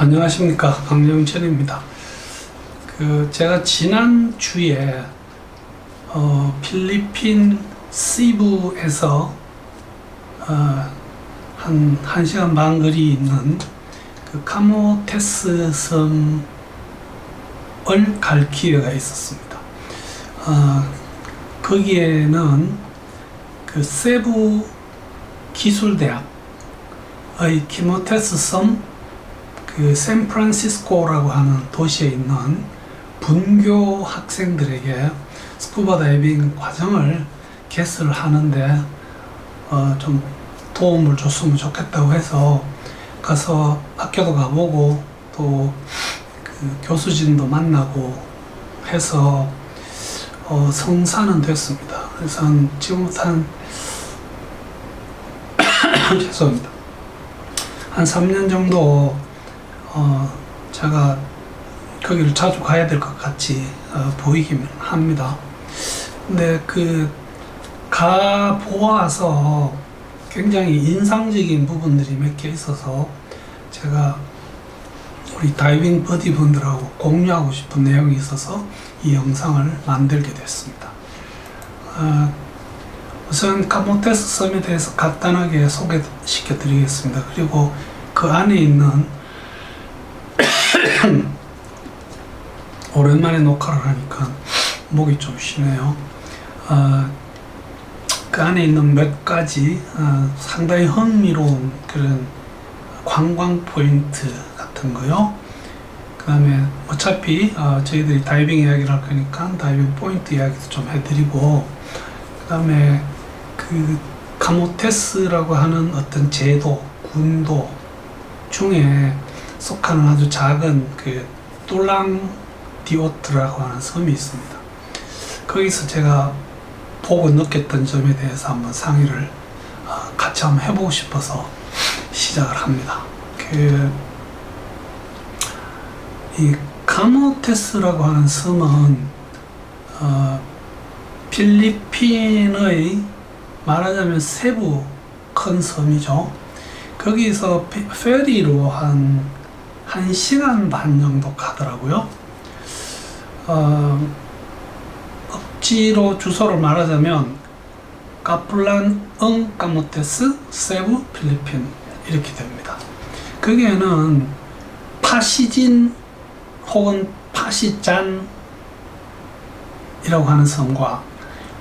안녕하십니까 강영철입니다. 그 제가 지난 주에 어, 필리핀 시부에서 어, 한 1시간 반 거리 있는 그 카모테스 섬을 갈 기회가 있었습니다. 어, 거기에는 그 세부 기술대학의 키모테스 섬 그 샌프란시스코라고 하는 도시에 있는 분교 학생들에게 스쿠버 다이빙 과정을 개설을 하는데 어, 좀 도움을 줬으면 좋겠다고 해서 가서 학교도 가보고 또 그 교수진도 만나고 해서 어, 성사는 됐습니다. 그래서 한 지금부터 한 죄송합니다. 한 3년 정도 어, 제가 거기를 자주 가야 될 것 같이 어, 보이긴 합니다. 근데 그 가 보아서 굉장히 인상적인 부분들이 몇 개 있어서 제가 우리 다이빙 버디 분들하고 공유하고 싶은 내용이 있어서 이 영상을 만들게 됐습니다. 어, 우선 카모테스 섬에 대해서 간단하게 소개시켜 드리겠습니다. 그리고 그 안에 있는 오랜만에 녹화를 하니까 목이 좀 쉬네요. 어, 그 안에 있는 몇 가지 어, 상당히 흥미로운 그런 관광 포인트 같은 거요. 그 다음에 어차피 어, 저희들이 다이빙 이야기를 할 거니까 다이빙 포인트 이야기도 좀 해드리고 그 다음에 그 카모테스라고 하는 어떤 제도, 군도 중에 속하는 아주 작은 그 똘랑 디오트라고 하는 섬이 있습니다. 거기서 제가 보고 느꼈던 점에 대해서 한번 상의를 어, 같이 한번 해보고 싶어서 시작을 합니다. 그, 이 카모테스라고 하는 섬은, 어, 필리핀의 말하자면 세부 큰 섬이죠. 거기서 피- 페리로 한, 한 시간 반 정도 가더라고요. 어, 억지로 주소를 말하자면 카플란 응 까모테스 세부 필리핀 이렇게 됩니다. 거기에는 파시진 혹은 파시잔이라고 하는 섬과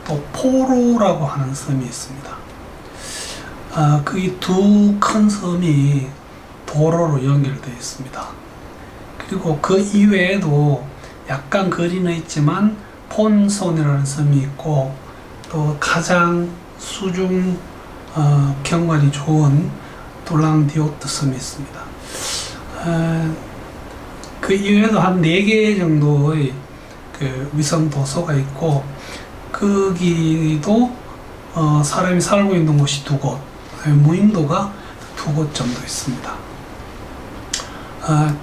또 포로라고 하는 섬이 있습니다. 아, 그두 큰 섬이 도로로 연결되어 있습니다. 그리고 그 이외에도 약간 거리는 있지만 폰손이라는 섬이 있고 또 가장 수중 어, 경관이 좋은 돌랑디오트 섬이 있습니다. 어, 그 이외에도 한네개 정도의 그 위성 도서가 있고 거기도 어, 사람이 살고 있는 곳이 두 곳, 무인도가 두 곳 정도 있습니다. 아,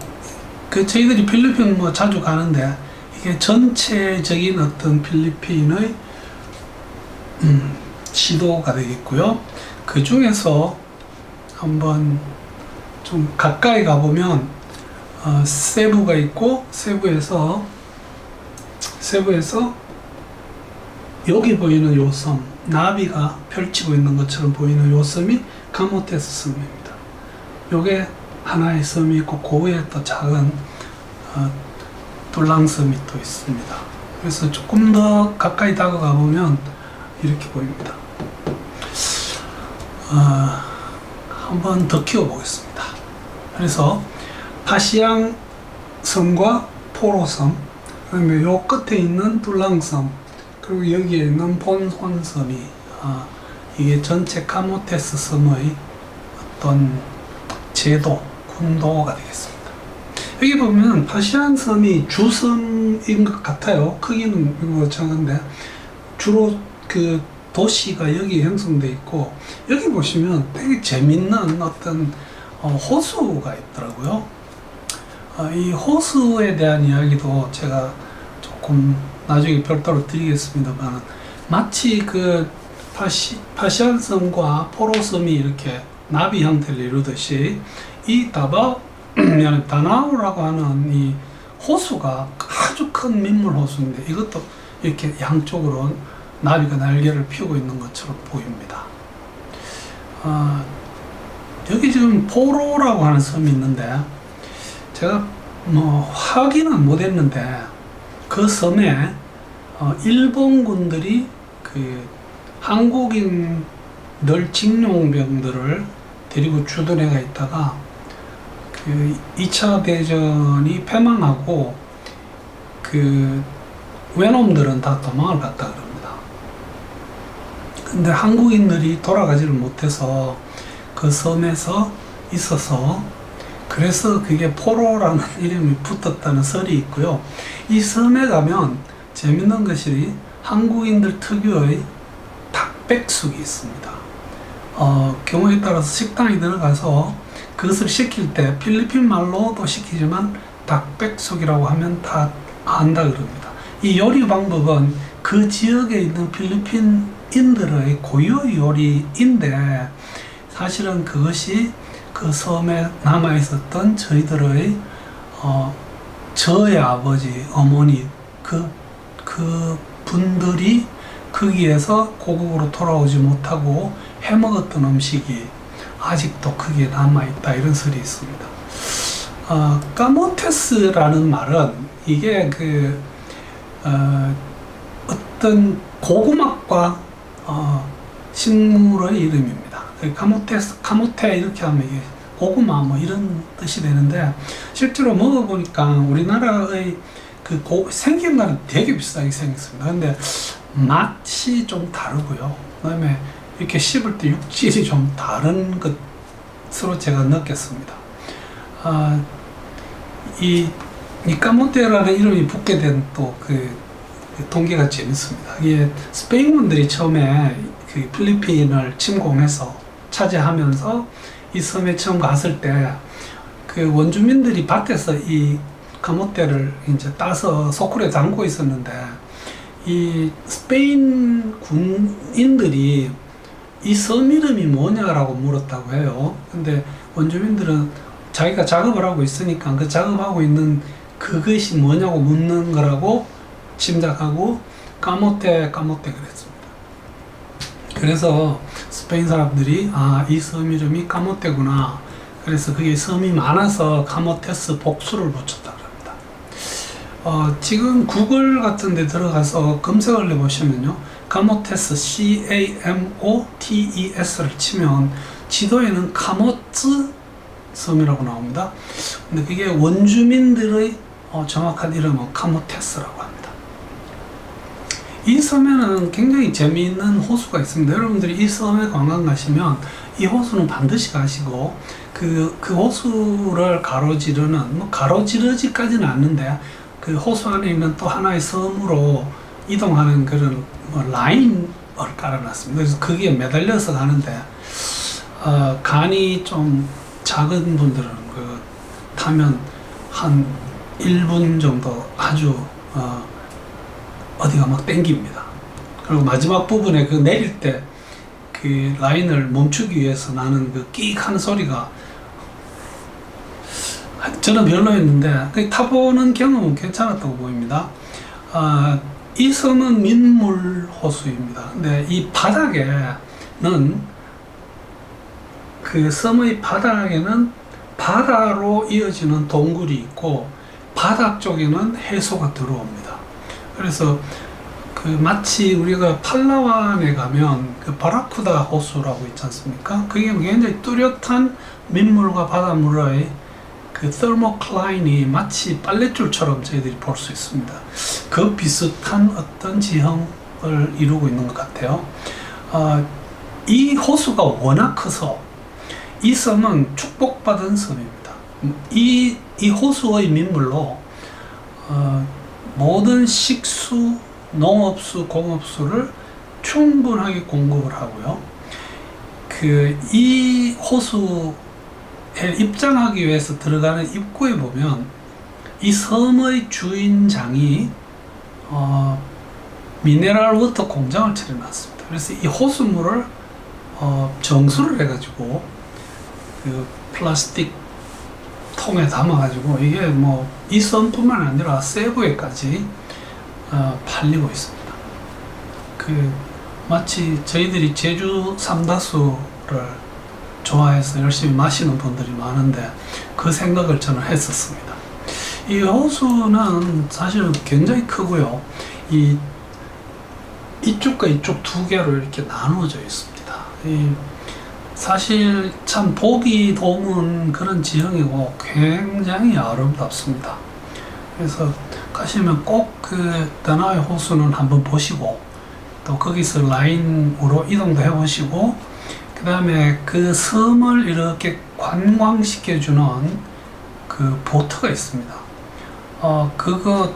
그 저희들이 필리핀 뭐 자주 가는데 이게 전체적인 어떤 필리핀의 음, 지도가 되겠고요. 그 중에서 한번 좀 가까이 가보면 어, 세부가 있고 세부에서 세부에서 여기 보이는 요 섬, 나비가 펼치고 있는 것처럼 보이는 요 섬이 카모테스 섬입니다. 요게 하나의 섬이 있고 그 위에 또 작은 어, 돌랑섬이 또 있습니다. 그래서 조금 더 가까이 다가가 보면 이렇게 보입니다. 어, 한번 더 키워보겠습니다. 그래서 파시앙 섬과 포로섬, 그다음에 요 끝에 있는 둘랑섬, 그리고 여기에 있는 본혼섬이 아, 이게 전체 카모테스 섬의 어떤 제도, 군도가 되겠습니다. 여기 보면 파시안 섬이 주섬인 것 같아요. 크기는 이거 작은데 주로 그 도시가 여기 형성돼 있고 여기 보시면 되게 재밌는 어떤 어, 호수가 있더라고요. 어, 이 호수에 대한 이야기도 제가 조금 나중에 별도로 드리겠습니다만 마치 그 파시, 파시안 섬과 포로 섬이 이렇게 나비 형태를 이루듯이 이 다바 다나우라고 하는 이 호수가 아주 큰 민물 호수인데 이것도 이렇게 양쪽으로 나비가 날개를 펴고 있는 것처럼 보입니다. 아, 여기 지금 포로라고 하는 섬이 있는데 제가 뭐 확인은 못했는데 그 섬에 어, 일본군들이 그 한국인들 징용병들을 데리고 주둔해가 있다가 그 2차 대전이 패망하고 그 외놈들은 다 도망을 갔다 그럽니다. 근데 한국인들이 돌아가지를 못해서 그 섬에서 있어서 그래서 그게 포로라는 이름이 붙었다는 설이 있고요. 이 섬에 가면 재밌는 것이 한국인들 특유의 닭백숙이 있습니다. 어, 경우에 따라서 식당에 들어가서 그것을 시킬 때 필리핀 말로도 시키지만 닭백숙이라고 하면 다 안다 그럽니다. 이 요리 방법은 그 지역에 있는 필리핀인들의 고유 요리인데 사실은 그것이 그 섬에 남아 있었던 저희들의 어, 저의 아버지, 어머니 그, 그 분들이 거기에서 고국으로 돌아오지 못하고 해먹었던 음식이 아직도 거기에 남아있다 이런 설이 있습니다. 어, 까모테스라는 말은 이게 그 어, 어떤 고구마과 어, 식물의 이름입니다. 그 카모테스, 카모테 이렇게 하면 이게 고구마 뭐 이런 뜻이 되는데 실제로 먹어보니까 우리나라의 그 고, 생김과는 되게 비슷하게 생겼습니다. 근데 맛이 좀 다르고요. 그다음에 이렇게 씹을 때 육질이 좀 다른 것으로 제가 느꼈습니다. 아, 이 니카몬테라는 이름이 붙게 된 또 그 동기가 재밌습니다. 이게 스페인군들이 처음에 그 필리핀을 침공해서 차지하면서 이 섬에 처음 갔을 때 그 원주민들이 밭에서 이 카모테를 이제 따서 소쿠리에 담고 있었는데 이 스페인 군인들이 이 섬 이름이 뭐냐라고 물었다고 해요. 근데 원주민들은 자기가 작업을 하고 있으니까 그 작업하고 있는 그것이 뭐냐고 묻는 거라고 짐작하고 까모테 까모테 그랬습니다. 그래서 스페인 사람들이 아 이 섬 이름이 까모테구나. 그래서 그게 섬이 많아서 카모테스 복수를 붙였다 그럽니다. 어, 지금 구글 같은 데 들어가서 검색을 해보시면요. 카모테스 C-A-M-O-T-E-S를 치면 지도에는 카모츠 섬이라고 나옵니다. 근데 그게 원주민들의 어, 정확한 이름은 카모테스라고 합니다. 이 섬에는 굉장히 재미있는 호수가 있습니다. 여러분들이 이 섬에 관광 가시면 이 호수는 반드시 가시고 그, 그 호수를 가로지르는 뭐 가로지르지까지는 않는데 그 호수 안에 있는 또 하나의 섬으로 이동하는 그런 뭐 라인을 깔아놨습니다. 그래서 거기에 매달려서 가는데 어, 간이 좀 작은 분들은 그 타면 한 1분 정도 아주 어, 어디가 막 땡깁니다. 그리고 마지막 부분에 그 내릴 때 그 라인을 멈추기 위해서 나는 그 끼익 하는 소리가 저는 별로였는데 그 타보는 경험은 괜찮았다고 보입니다. 아, 이 섬은 민물 호수입니다. 근데 이 바닥에는 그 섬의 바닥에는 바다로 이어지는 동굴이 있고 바닥 쪽에는 해소가 들어옵니다. 그래서 그 마치 우리가 팔라완에 가면 그 바라쿠다 호수라고 있지 않습니까? 그게 굉장히 뚜렷한 민물과 바닷물의 그 테르모클라인이 마치 빨랫줄처럼 저희들이 볼 수 있습니다. 그 비슷한 어떤 지형을 이루고 있는 것 같아요. 어, 이 호수가 워낙 커서 이 섬은 축복받은 섬입니다. 이, 이 호수의 민물로 어, 모든 식수, 농업수, 공업수를 충분하게 공급을 하고요. 그 이 호수에 입장하기 위해서 들어가는 입구에 보면 이 섬의 주인장이 어, 미네랄 워터 공장을 차려놨습니다. 그래서 이 호수물을 어, 정수를 해가지고 그 플라스틱 통에 담아가지고 이게 뭐이 섬뿐만 아니라 세부에까지 어, 팔리고 있습니다. 그 마치 저희들이 제주 삼다수를 좋아해서 열심히 마시는 분들이 많은데 그 생각을 저는 했었습니다. 이 호수는 사실 굉장히 크고요. 이 이쪽과 이쪽 두 개로 이렇게 나누어져 있습니다. 이 사실 참 보기 드문 그런 지형이고 굉장히 아름답습니다. 그래서 가시면 꼭 그 다나와의 호수는 한번 보시고 또 거기서 라인으로 이동도 해보시고 그 다음에 그 섬을 이렇게 관광시켜주는 그 보트가 있습니다. 어 그거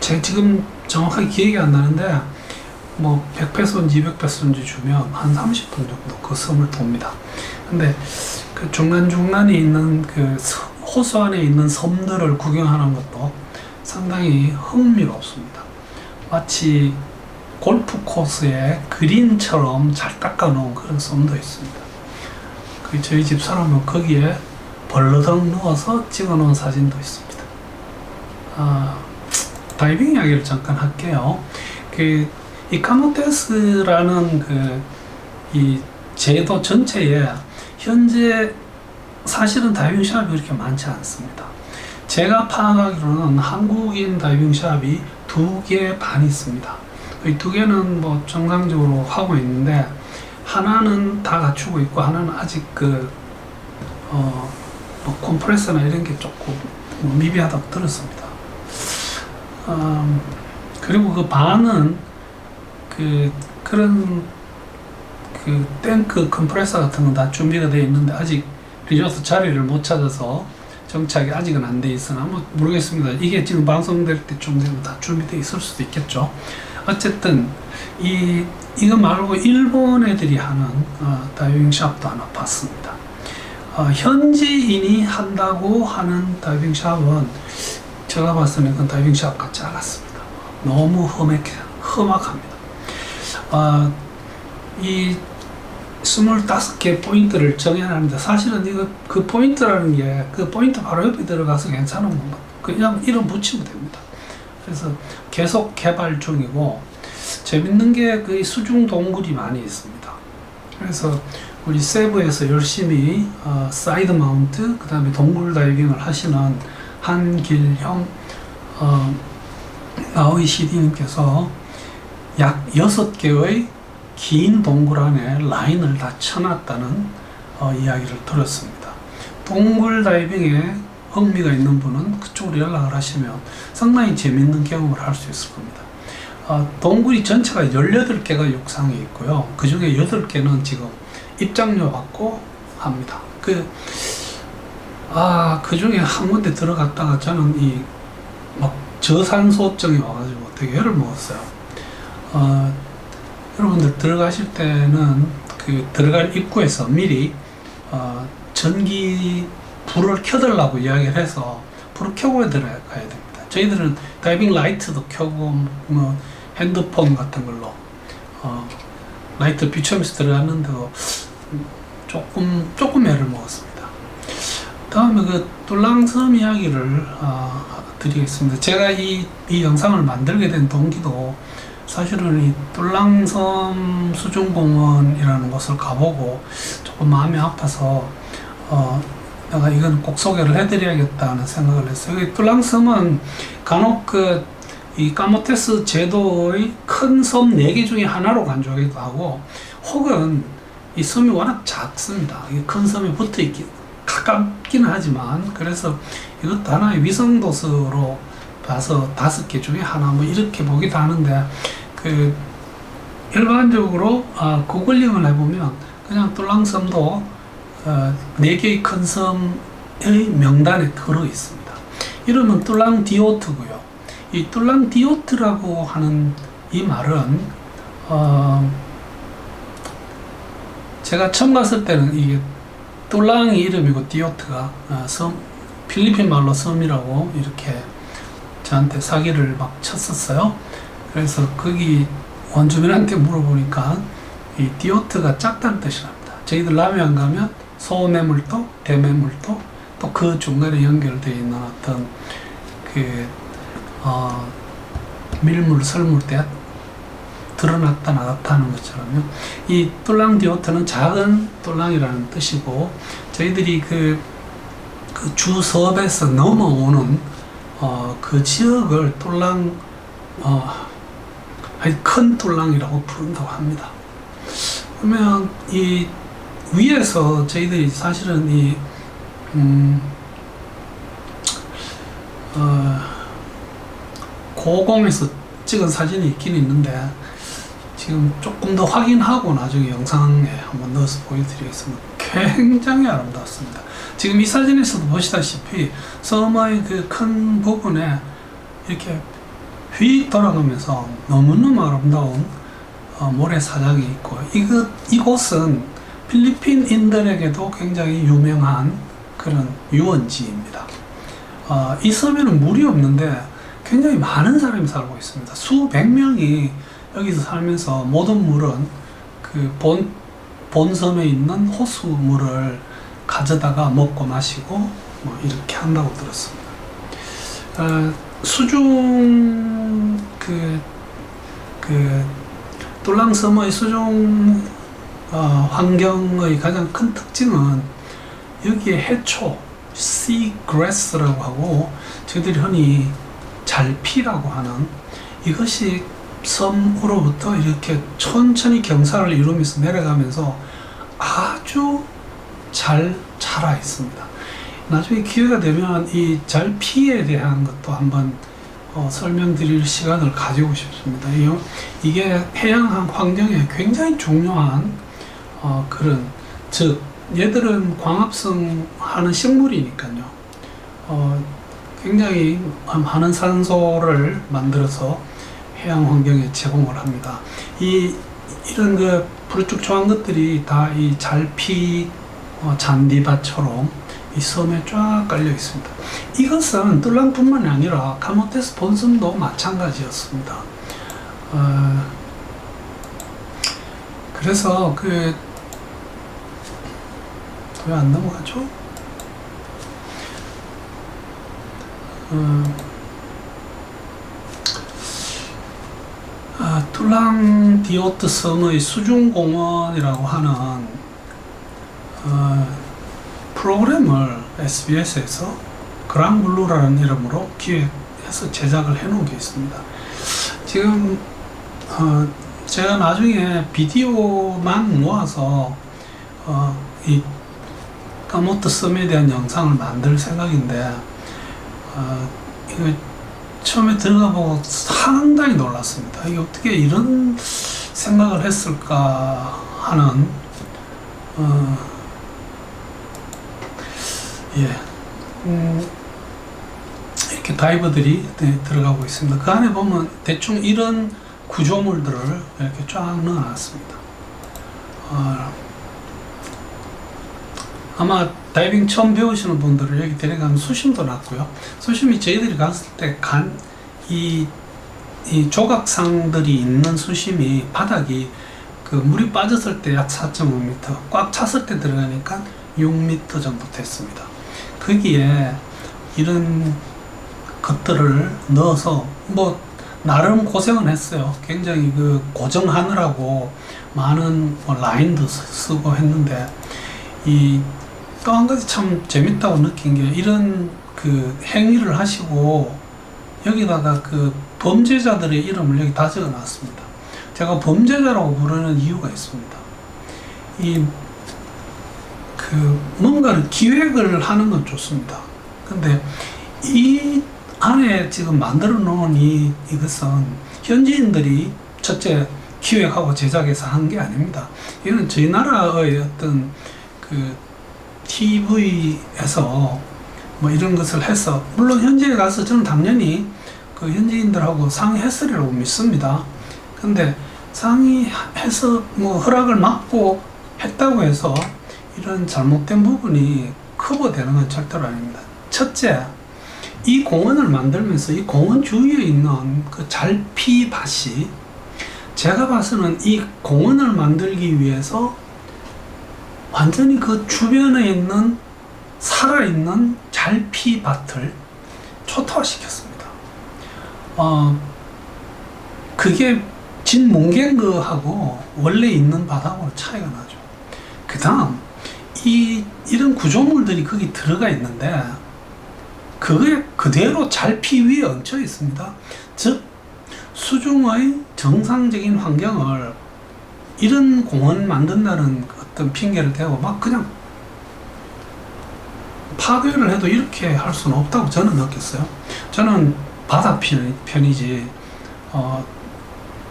제 지금 정확하게 기억이 안 나는데 뭐 100페소인지 200페소인지 주면 한 30분 정도 그 섬을 돕니다. 근데 그 중간중간에 있는 그 서- 호수 안에 있는 섬들을 구경하는 것도 상당히 흥미롭습니다. 마치 골프 코스에 그린처럼 잘 닦아놓은 그런 섬도 있습니다. 그 저희 집 사람은 거기에 벌러덩 누워서 찍어놓은 사진도 있습니다. 아, 다이빙 이야기를 잠깐 할게요. 그, 이 카모테스라는 그, 이 제도 전체에 현재 사실은 다이빙 샵이 그렇게 많지 않습니다. 제가 파악하기로는 한국인 다이빙 샵이 두 개 반 있습니다. 이 두 개는 뭐 정상적으로 하고 있는데 하나는 다 갖추고 있고 하나는 아직 그, 어, 뭐 컴프레서나 이런 게 조금 미비하다고 들었습니다. 음, 그리고 그 반은 그 그런 그 탱크 컴프레서 같은 건 다 준비가 되어 있는데 아직 리조트 자리를 못 찾아서 정착이 아직은 안 돼 있으나 뭐 모르겠습니다. 이게 지금 방송될 때쯤 되면 다 준비되어 있을 수도 있겠죠. 어쨌든 이 이거 말고 일본 애들이 하는 어, 다이빙 샵도 하나 봤습니다. 어, 현지인이 한다고 하는 다이빙 샵은 제가 봤을 때는 그 다이빙 샵 같지 않았습니다. 너무 험해, 험악합니다. 아, 이 25개 포인트를 정해놨는데 사실은 이거 그 포인트라는 게 그 포인트 바로 옆에 들어가서 괜찮은 건가? 그냥 이름 붙이면 됩니다. 그래서 계속 개발 중이고 재밌는 게 그 수중 동굴이 많이 있습니다. 그래서 우리 세부에서 열심히 어, 사이드 마운트 그 다음에 동굴 다이빙을 하시는 한길형 어, 나오이 CD님께서 약 6개의 긴 동굴 안에 라인을 다 쳐놨다는 어, 이야기를 들었습니다. 동굴 다이빙에 흥미가 있는 분은 그쪽으로 연락을 하시면 상당히 재밌는 경험을 할 수 있을 겁니다. 어, 동굴이 전체가 18개가 육상에 있고요. 그 중에 8개는 지금 입장료 받고 합니다. 그, 아, 그 중에 한 군데 들어갔다가 저는 이, 막, 저산소증이 와가지고 되게 열을 먹었어요. 어, 여러분들 들어가실 때는 그 들어갈 입구에서 미리, 어, 전기 불을 켜달라고 이야기를 해서 불을 켜고 들어가야 됩니다. 저희들은 다이빙 라이트도 켜고, 뭐, 핸드폰 같은 걸로, 어, 라이트 비추면서 들어갔는데도 조금, 조금 애를 먹었습니다. 다음에 그 똘랑섬 이야기를 어, 드리겠습니다. 제가 이, 이 영상을 만들게 된 동기도 사실은 이 똘랑섬 수중공원이라는 곳을 가보고 조금 마음이 아파서 어, 내가 이건 꼭 소개를 해드려야겠다는 생각을 했어요. 이 똘랑섬은 간혹 그 이 까모테스 제도의 큰섬네개 중에 하나로 간주하기도 하고 혹은 이 섬이 워낙 작습니다. 이큰 섬이 붙어 있기 가깝기는 하지만 그래서 이것도 하나의 위성 도서로 봐서 다섯 개 중에 하나 뭐 이렇게 보기도 하는데 그 일반적으로 아, 구글링을 해보면 그냥 똘랑섬도 어, 네 개의 큰 섬의 명단에 들어 있습니다. 이름은 똘랑 디오트고요. 이 똘랑 디오트라고 하는 이 말은 어, 제가 처음 갔을 때는 이게 똘랑이 이름이고 디오트가 어, 섬 필리핀 말로 섬이라고 이렇게 저한테 사기를 막 쳤었어요. 그래서 거기 원주민한테 물어보니까 이 디오트가 작다는 뜻이랍니다. 저희들 라면 가면 소매물도 대매물도 또 그 중간에 연결되어 있는 어떤 그 어, 밀물 설물 때 드러났다 나갔다 하는 것처럼요. 이 똘랑 디오트는 작은 똘랑이라는 뜻이고 저희들이 그, 그 주섭에서 넘어오는 어, 그 지역을 똘랑 어, 큰 똘랑이라고 부른다고 합니다. 그러면 이 위에서 저희들이 사실은 이 음, 어, 고공에서 찍은 사진이 있긴 있는데 지금 조금 더 확인하고 나중에 영상에 한번 넣어서 보여드리겠습니다. 굉장히 아름답습니다. 지금 이 사진에서도 보시다시피 섬의 그 큰 부분에 이렇게 휙 돌아가면서 너무너무 아름다운 어, 모래사장이 있고 이것, 이곳은 필리핀인들에게도 굉장히 유명한 그런 유원지입니다. 어, 이 섬에는 물이 없는데 굉장히 많은 사람이 살고 있습니다. 수백 명이 여기서 살면서 모든 물은 그 본, 본섬에 있는 호수물을 가져다가 먹고 마시고 뭐 이렇게 한다고 들었습니다. 어, 수중 그, 그 똘랑섬의 수중 어, 환경의 가장 큰 특징은 여기에 해초, seagrass라고 하고 저희들이 흔히 잘피라고 하는 이것이 섬으로부터 이렇게 천천히 경사를 이루면서 내려가면서 아주 잘 자라 있습니다. 나중에 기회가 되면 이 잘 피에 대한 것도 한번 어, 설명드릴 시간을 가지고 싶습니다. 이, 이게 해양 환경에 굉장히 중요한 어, 그런 즉 얘들은 광합성 하는 식물이니까요. 어, 굉장히 많은 산소를 만들어서 해양 환경에 제공을 합니다. 이 이런 그 불쭉조한 것들이 다 이 잘피 어, 잔디밭처럼 이 섬에 쫙 깔려 있습니다. 이것은 뜰랑뿐만이 아니라 카모테스 본섬도 마찬가지였습니다. 어, 그래서 그 왜 안 넘어가죠? 어, 아, 툴랑 디오트 섬의 수중공원이라고 하는 어, 프로그램을 SBS에서 그랑블루라는 이름으로 기획해서 제작을 해놓은 게 있습니다. 지금 어, 제가 나중에 비디오만 모아서 어, 이 까모트 섬에 대한 영상을 만들 생각인데 어, 이거 처음에 들어가 보고 상당히 놀랐습니다. 이게 어떻게 이런 생각을 했을까 하는 어, 예, 음, 이렇게 다이버들이 네, 들어가고 있습니다. 그 안에 보면 대충 이런 구조물들을 이렇게 쫙 넣어놨습니다. 어, 아마 다이빙 처음 배우시는 분들을 여기 데려가면 수심도 낮고요. 수심이 저희들이 갔을 때 간, 이, 이 조각상들이 있는 수심이 바닥이 그 물이 빠졌을 때 약 4.5m, 꽉 찼을 때 들어가니까 6m 정도 됐습니다. 거기에 이런 것들을 넣어서 뭐 나름 고생은 했어요. 굉장히 그 고정하느라고 많은 뭐 라인도 쓰고 했는데 이또 한 가지 참 재밌다고 느낀 게 이런 그 행위를 하시고 여기다가 그 범죄자들의 이름을 여기 다 적어 놨습니다. 제가 범죄자라고 부르는 이유가 있습니다. 이 그 뭔가를 기획을 하는 건 좋습니다. 근데 이 안에 지금 만들어 놓은 이 이것은 현지인들이 첫째 기획하고 제작해서 한 게 아닙니다. 이는 저희 나라의 어떤 그 TV에서 뭐 이런 것을 해서 물론 현지에 가서 저는 당연히 그 현지인들하고 상의했으리라고 믿습니다. 근데 상의해서 뭐 허락을 받고 했다고 해서 이런 잘못된 부분이 커버되는 건 절대로 아닙니다. 첫째, 이 공원을 만들면서 이 공원 주위에 있는 그 잘피 밭이 제가 봐서는 이 공원을 만들기 위해서 완전히 그 주변에 있는 살아있는 잘피밭을 초토화시켰습니다. 어, 그게 진뭉갠 거하고 원래 있는 바닥으로 차이가 나죠. 그 다음, 이, 이런 구조물들이 거기 들어가 있는데, 그게 그대로 잘피 위에 얹혀 있습니다. 즉, 수중의 정상적인 환경을 이런 공원 만든다는 어떤 핑계를 대고 막 그냥 파괴를 해도 이렇게 할 수는 없다고 저는 느꼈어요. 저는 바다 편, 편이지, 어,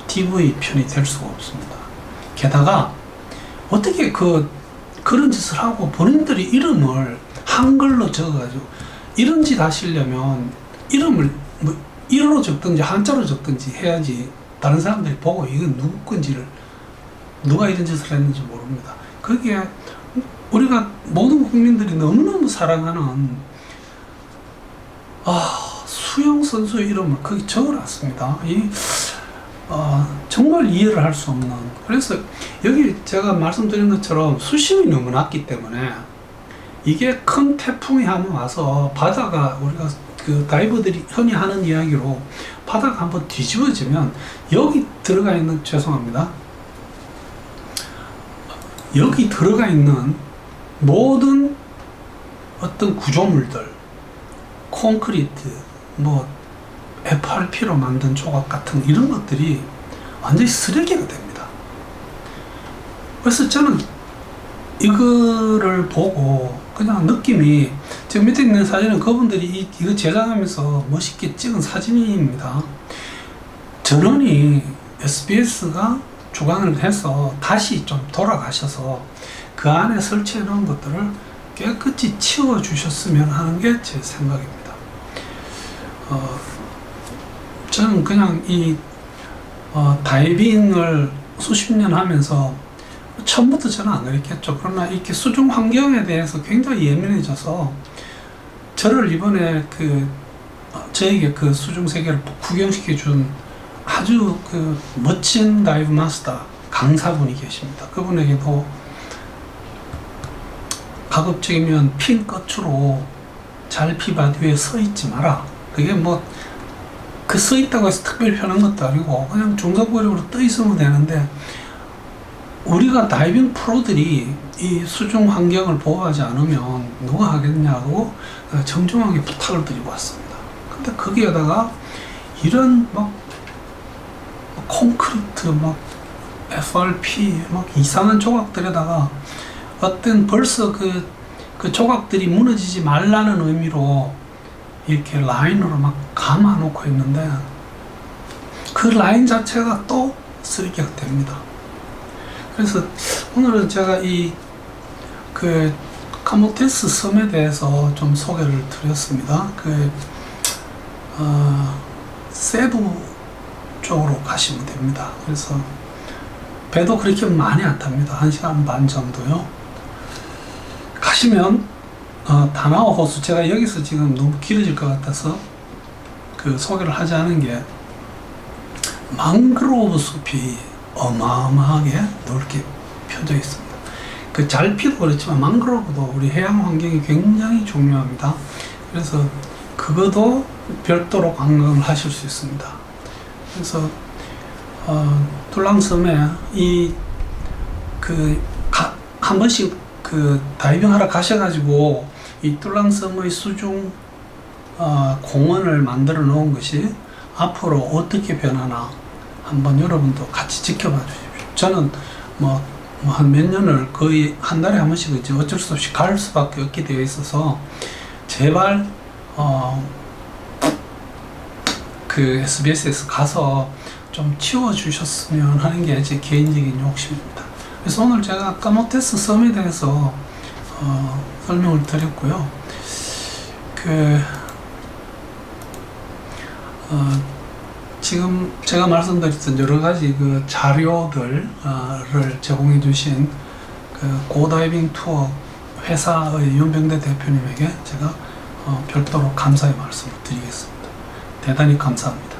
TV 편이 될 수가 없습니다. 게다가 어떻게 그 그런 짓을 하고 본인들이 이름을 한글로 적어가지고 이런 짓 하시려면 이름을 뭐 일어로 적든지 한자로 적든지 해야지 다른 사람들이 보고 이건 누구 건지를 누가 이런 짓을 했는지 모릅니다. 거기에 우리가 모든 국민들이 너무너무 사랑하는 아 수영 선수의 이름을 거기 적어놨습니다. 이 어, 정말 이해를 할 수 없는 그래서 여기 제가 말씀드린 것처럼 수심이 너무 낮기 때문에 이게 큰 태풍이 한번 와서 바다가 우리가 그 다이버들이 흔히 하는 이야기로 바다가 한번 뒤집어지면 여기 들어가 있는 죄송합니다 여기 들어가 있는 모든 어떤 구조물들 콘크리트 뭐 FRP로 만든 조각 같은 이런 것들이 완전히 쓰레기가 됩니다. 그래서 저는 이거를 보고 그냥 느낌이 지금 밑에 있는 사진은 그분들이 이, 이거 제작하면서 멋있게 찍은 사진입니다. 전원이 SBS가 주관을 해서 다시 좀 돌아가셔서 그 안에 설치해 놓은 것들을 깨끗이 치워 주셨으면 하는 게 제 생각입니다. 어, 저는 그냥 이 어, 다이빙을 수십 년 하면서 처음부터 저는 안 그랬겠죠. 그러나 이렇게 수중 환경에 대해서 굉장히 예민해져서 저를 이번에 그 어, 저에게 그 수중 세계를 구경시켜 준 아주 그 멋진 다이브 마스터 강사분이 계십니다. 그분에게도 가급적이면 핀 끝으로 잘 피바디 위에 서 있지 마라. 그게 뭐 그 서 있다고 해서 특별히 편한 것도 아니고 그냥 중성거리로 떠 있으면 되는데 우리가 다이빙 프로들이 이 수중 환경을 보호하지 않으면 누가 하겠냐고 정중하게 부탁을 드리고 왔습니다. 근데 거기에다가 이런 막 콘크리트 막 FRP 막 이상한 조각들에다가 어떤 벌써 그, 그 조각들이 무너지지 말라는 의미로 이렇게 라인으로 막 감아 놓고 있는데 그 라인 자체가 또 쓰레기가 됩니다. 그래서 오늘은 제가 이 그 카모테스 섬에 대해서 좀 소개를 드렸습니다. 그 어, 세부 쪽으로 가시면 됩니다. 그래서 배도 그렇게 많이 안 탑니다. 한 시간 반 정도요. 가시면 어, 다나와 호수 제가 여기서 지금 너무 길어질 것 같아서 그 소개를 하지 않은 게 망그로브 숲이 어마어마하게 넓게 펴져 있습니다. 그 잘피도 그렇지만 망그로브도 우리 해양 환경이 굉장히 중요합니다. 그래서 그것도 별도로 관광을 하실 수 있습니다. 그래서 어, 둘랑섬에 이 그 한 번씩 그 다이빙 하러 가셔가지고 이 뚫랑섬의 수중 어, 공원을 만들어 놓은 것이 앞으로 어떻게 변하나 한번 여러분도 같이 지켜봐 주십시오. 저는 뭐, 뭐한몇 년을 거의 한 달에 한 번씩 어쩔 수 없이 갈 수밖에 없게 되어 있어서 제발 어, 그 SBS에서 가서 좀 치워 주셨으면 하는 게 제 개인적인 욕심입니다. 그래서 오늘 제가 까모테스 섬에 대해서 어, 설명을 드렸고요. 그 어, 지금 제가 말씀드렸던 여러 가지 그 자료들을 제공해 주신 그 고다이빙 투어 회사의 윤병대 대표님에게 제가 어, 별도로 감사의 말씀을 드리겠습니다. 대단히 감사합니다.